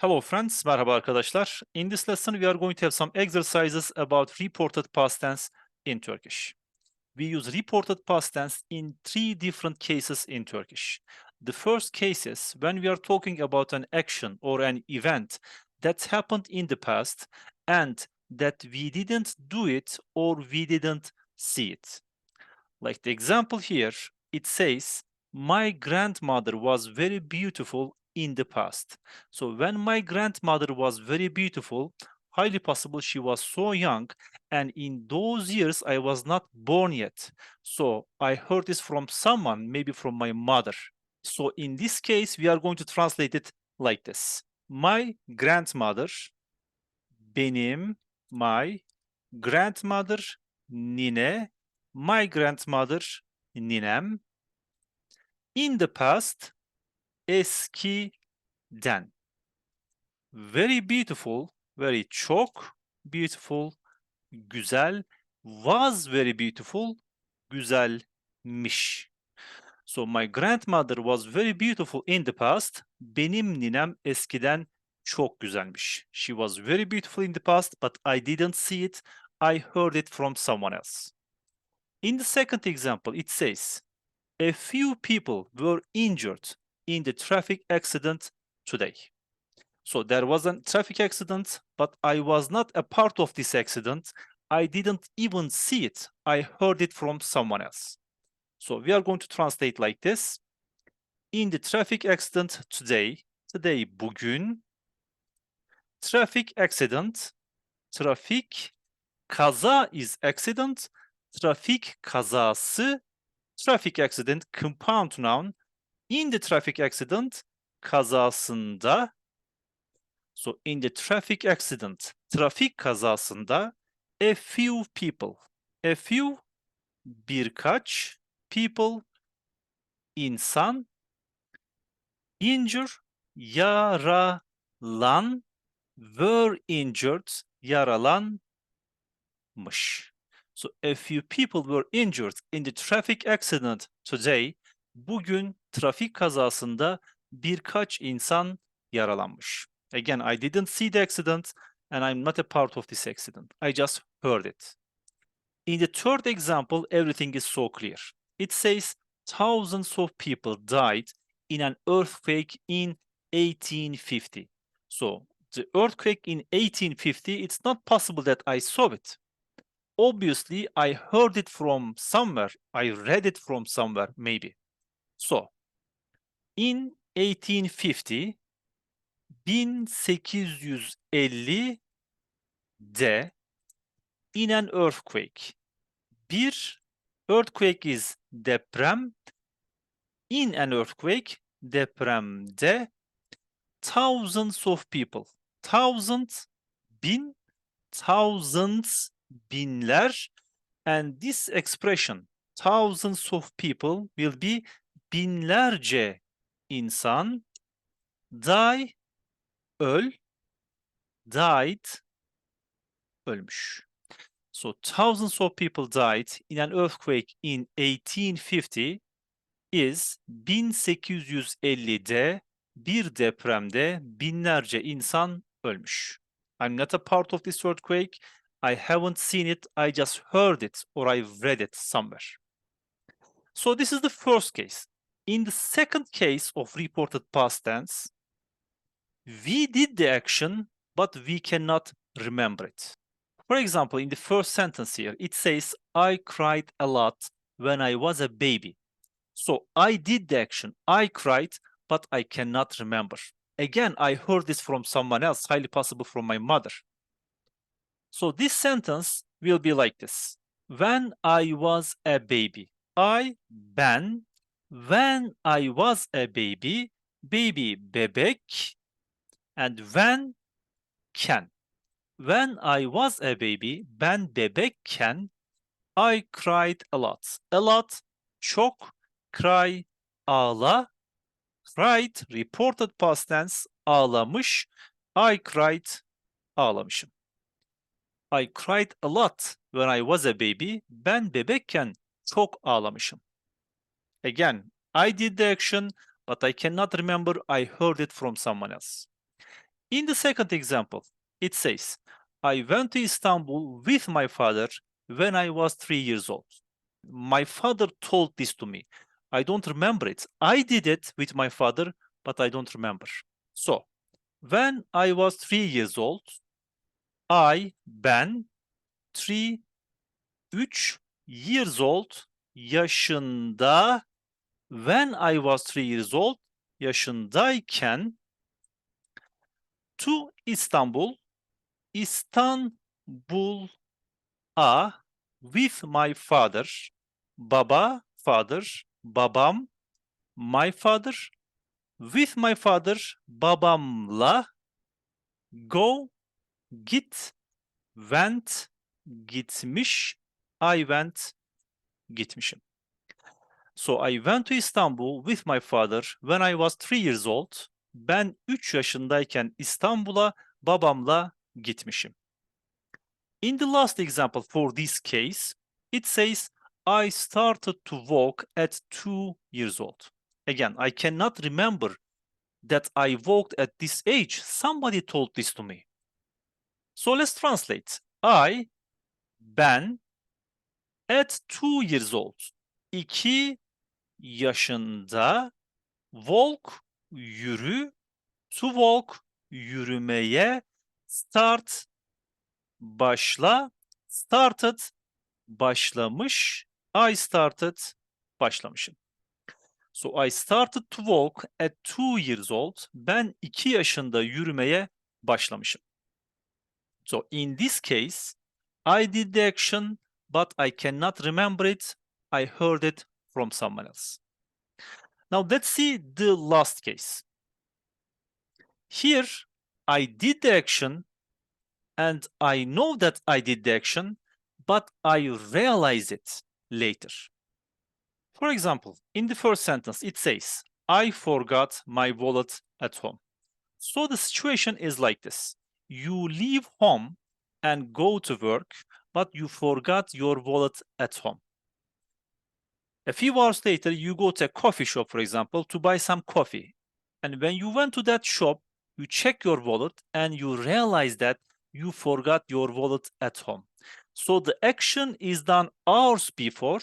Hello friends, merhaba arkadaşlar. In this lesson we are going to have some exercises about reported past tense in Turkish. We use reported past tense in three different cases in Turkish. The first case is when we are talking about an action or an event that happened in the past and that we didn't do it or we didn't see it. Like the example here, it says, My grandmother was very beautiful in the past. So when my grandmother was very beautiful, highly possible she was so young, and in those years I was not born yet. So I heard this from someone, maybe from my mother. So in this case, we are going to translate it like this. My grandmother, benim, my, grandmother, nine, my grandmother, ninem. In the past, eskiden. Very beautiful, very çok beautiful, güzel. Was very beautiful, güzelmiş. So my grandmother was very beautiful in the past. Benim ninem eskiden çok güzelmiş. She was very beautiful in the past, but I didn't see it. I heard it from someone else. In the second example, it says, a few people were injured in the traffic accident today. So there was a traffic accident, but I was not a part of this accident. I didn't even see it. I heard it from someone else. So we are going to translate like this. In the traffic accident today, today bugün, traffic accident, trafik, kaza is accident, trafik kazası, traffic accident compound noun, in the traffic accident kazasında so in the traffic accident trafik kazasında a few people a few birkaç people insan injure yaralan were injured yaralanmış. So a few people were injured in the traffic accident today. Bugün trafik kazasında birkaç insan yaralanmış. Again, I didn't see the accident and I'm not a part of this accident. I just heard it. In the third example, everything is so clear. It says thousands of people died in an earthquake in 1850. So the earthquake in 1850, it's not possible that I saw it. Obviously, I heard it from somewhere. I read it from somewhere, maybe. So, in 1850, 1850'de in an earthquake. Bir earthquake is deprem. In an earthquake, depremde thousands of people. Thousands, bin, thousands, binler. And this expression, thousands of people, will be binlerce insan die öl died ölmüş. So thousands of people died in an earthquake in 1850 is 1850'de bir depremde binlerce insan ölmüş. I'm not a part of this earthquake. I haven't seen it. I just heard it or I've read it somewhere. So this is the first case. In the second case of reported past tense, we did the action, but we cannot remember it. For example, in the first sentence here, it says, I cried a lot when I was a baby. So I did the action, I cried, but I cannot remember. Again, I heard this from someone else, highly possible from my mother. So this sentence will be like this. When I was a baby, I, ben, when I was a baby, baby bebek, and when can. When I was a baby, ben bebekken, I cried a lot. A lot, çok, cry, ağla, cried, reported past tense, ağlamış, I cried, ağlamışım. I cried a lot when I was a baby. Ben bebekken çok ağlamışım. Again, I did the action, but I cannot remember I heard it from someone else. In the second example, it says, I went to Istanbul with my father when I was three years old. My father told this to me. I don't remember it. I did it with my father, but I don't remember. So, when I was three years old, I, ben, three, üç years old yaşında, when I was three years old, yaşındayken, to Istanbul, İstanbul'a with my father, baba, father, babam, my father, with my father, babamla, go, git, went, gitmiş, I went, gitmişim. So I went to Istanbul with my father when I was three years old. Ben 3 yaşındayken İstanbul'a babamla gitmişim. In the last example for this case, it says I started to walk at 2 years old. Again, I cannot remember that I walked at this age. Somebody told this to me. So let's translate. I, ben, at 2 years old, 2 yaşında, walk, yürü, to walk, yürümeye, start, başla, started, başlamış, I started, başlamışım. So I started to walk at two years old. Ben iki yaşında yürümeye başlamışım. So in this case, I did the action, but I cannot remember it. I heard it from someone else. Now let's see the last case. Here, I did the action and I know that I did the action, but I realize it later. For example, in the first sentence, it says, I forgot my wallet at home. So the situation is like this. You leave home and go to work, but you forgot your wallet at home. A few hours later, you go to a coffee shop, for example, to buy some coffee. And when you went to that shop, you check your wallet and you realize that you forgot your wallet at home. So the action is done hours before,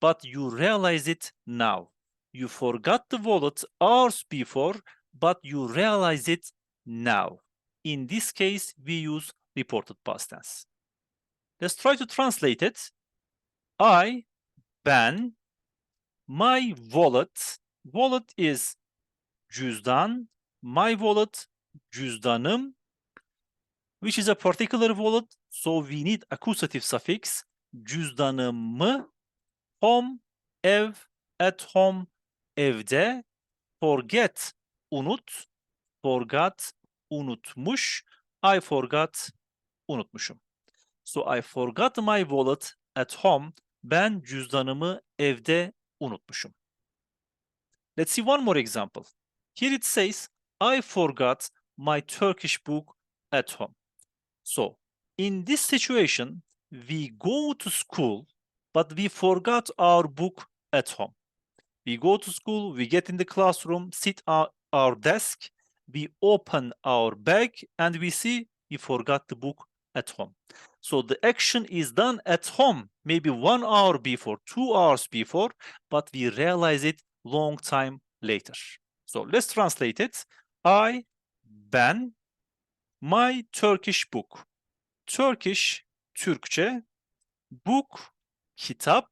but you realize it now. You forgot the wallet hours before, but you realize it now. In this case, we use reported past tense. Let's try to translate it. I, ben, my wallet, wallet is cüzdan, my wallet, cüzdanım, which is a particular wallet, so we need accusative suffix, cüzdanımı, home, ev, at home, evde, forget, unut, forgot, unutmuş, I forgot, unutmuşum. So I forgot my wallet at home, ben cüzdanımı evde unutmuşum. Let's see one more example. Here it says, I forgot my Turkish book at home. So, in this situation, we go to school, but we forgot our book at home. We go to school, we get in the classroom, sit at our desk, we open our bag, and we see we forgot the book at home. So the action is done at home, maybe one hour before, two hours before, but we realize it long time later. So let's translate it. I, ben, my Turkish book. Turkish, Türkçe, book, kitap,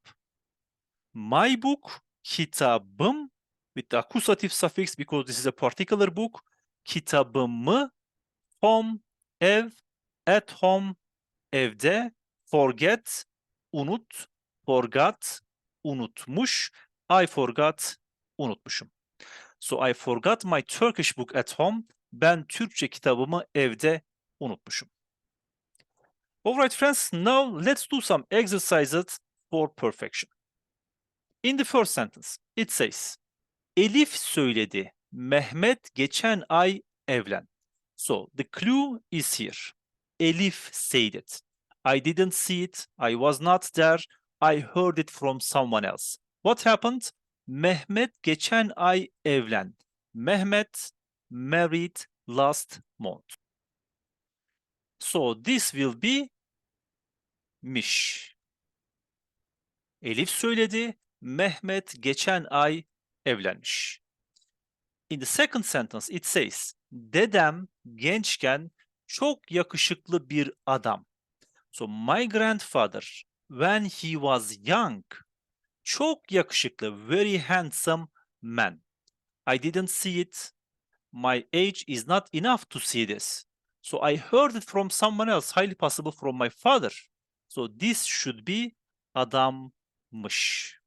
my book, kitabım, with the accusative suffix because this is a particular book, kitabımı, home, ev, at home, evde, forget, unut, forgot, unutmuş, I forgot, unutmuşum. So I forgot my Turkish book at home. Ben Türkçe kitabımı evde unutmuşum. Alright friends, now let's do some exercises for perfection. In the first sentence, it says, Elif söyledi, Mehmet geçen ay evlen. So the clue is here. Elif said it. I didn't see it. I was not there. I heard it from someone else. What happened? Mehmet geçen ay evlen. Mehmet married last month. So this will be miş. Elif söyledi. Mehmet geçen ay evlenmiş. In the second sentence it says dedem gençken çok yakışıklı bir adam. So my grandfather when he was young çok yakışıklı very handsome man. I didn't see it. My age is not enough to see this. So I heard it from someone else, highly possible from my father. So this should be adammış.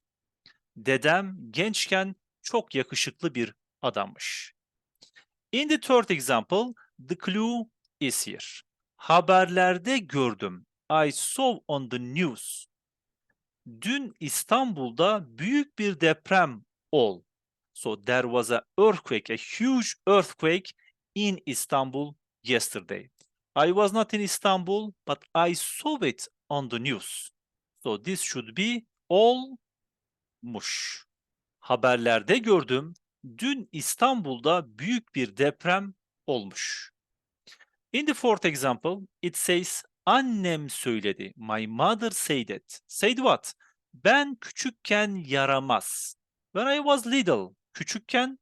Dedem gençken çok yakışıklı bir adammış. In the third example, the clue is here. Haberlerde gördüm. I saw on the news. Dün İstanbul'da büyük bir deprem ol. So there was a earthquake, a huge earthquake in Istanbul yesterday. I was not in Istanbul, but I saw it on the news. So this should be olmuş. Haberlerde gördüm. Dün İstanbul'da büyük bir deprem olmuş. In the fourth example, it says annem söyledi. My mother said it. Said what? Ben küçükken yaramaz. When I was little, küçükken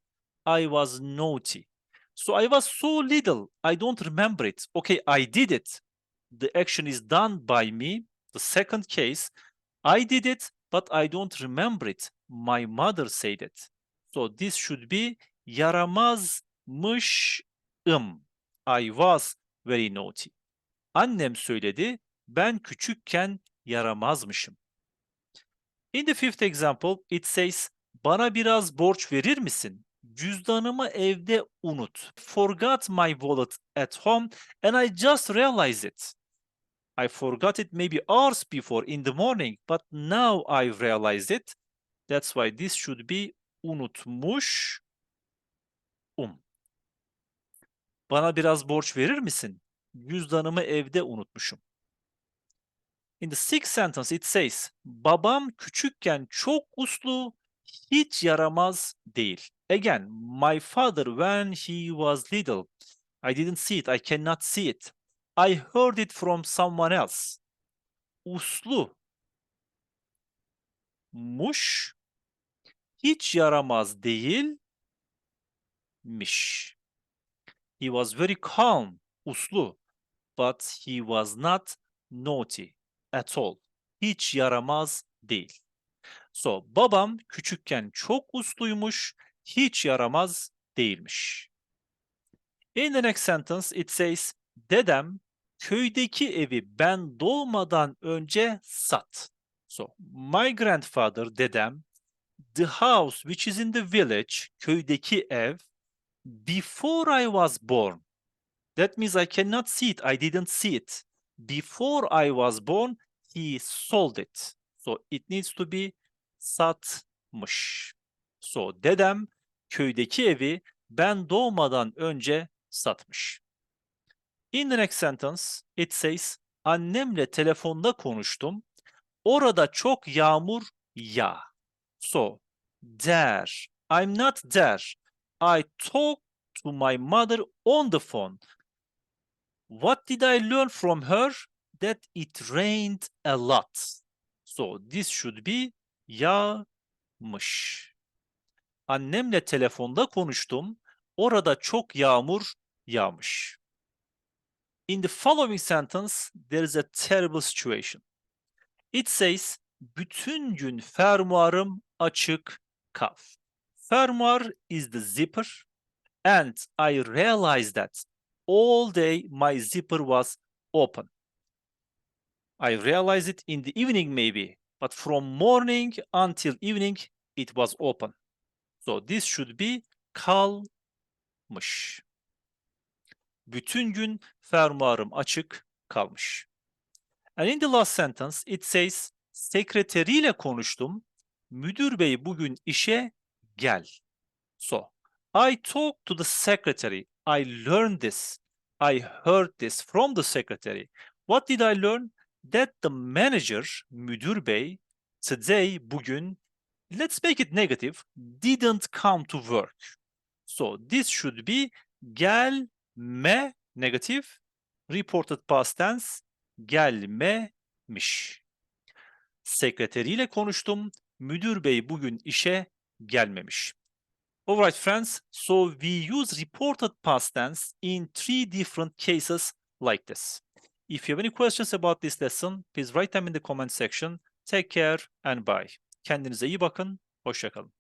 I was naughty. So I was so little, I don't remember it. Okay, I did it. The action is done by me. The second case, I did it, but I don't remember it. My mother said it. So this should be yaramazmışım. I was very naughty. Annem söyledi, ben küçükken yaramazmışım. In the fifth example, it says, bana biraz borç verir misin? Cüzdanımı evde unut. Forgot my wallet at home and I just realized it. I forgot it maybe hours before in the morning, but now I've realized it. That's why this should be unutmuş um. Bana biraz borç verir misin? Cüzdanımı evde unutmuşum. In the sixth sentence it says, babam küçükken çok uslu, hiç yaramaz değil. Again, my father when he was little, I didn't see it, I cannot see it. I heard it from someone else. Uslu. Muş. Hiç yaramaz değil. He was very calm. Uslu. But he was not naughty at all. Hiç yaramaz değil. So, babam küçükken çok usluymuş, hiç yaramaz değilmiş. In the next sentence it says, dedem köydeki evi ben doğmadan önce sat. So, my grandfather, dedem, the house which is in the village, köydeki ev, before I was born. That means I cannot see it, I didn't see it. Before I was born, he sold it. So, it needs to be satmış. So, dedem köydeki evi ben doğmadan önce satmış. In the next sentence, it says, annemle telefonda konuştum. Orada çok yağmur ya. So, there. I'm not there. I talked to my mother on the phone. What did I learn from her? That it rained a lot. So, this should be yağmış. Annemle telefonda konuştum. Orada çok yağmur yağmış. In the following sentence, there is a terrible situation. It says, bütün gün fermuarım açık kal. Fermuar is the zipper and I realized that all day my zipper was open. I realized it in the evening maybe, but from morning until evening it was open. So this should be kalmış. Bütün gün fermuarım açık kalmış. And in the last sentence it says sekreteriyle konuştum. Müdür bey bugün işe gel. So I talked to the secretary. I learned this. I heard this from the secretary. What did I learn? That the manager, müdür bey, today, bugün, let's make it negative, didn't come to work. So this should be Me negatif. Reported past tense gelmemiş. Sekreteriyle konuştum. Müdür bey bugün işe gelmemiş. Alright friends, so we use reported past tense in three different cases like this. If you have any questions about this lesson, please write them in the comment section. Take care and bye. Kendinize iyi bakın. Hoşçakalın.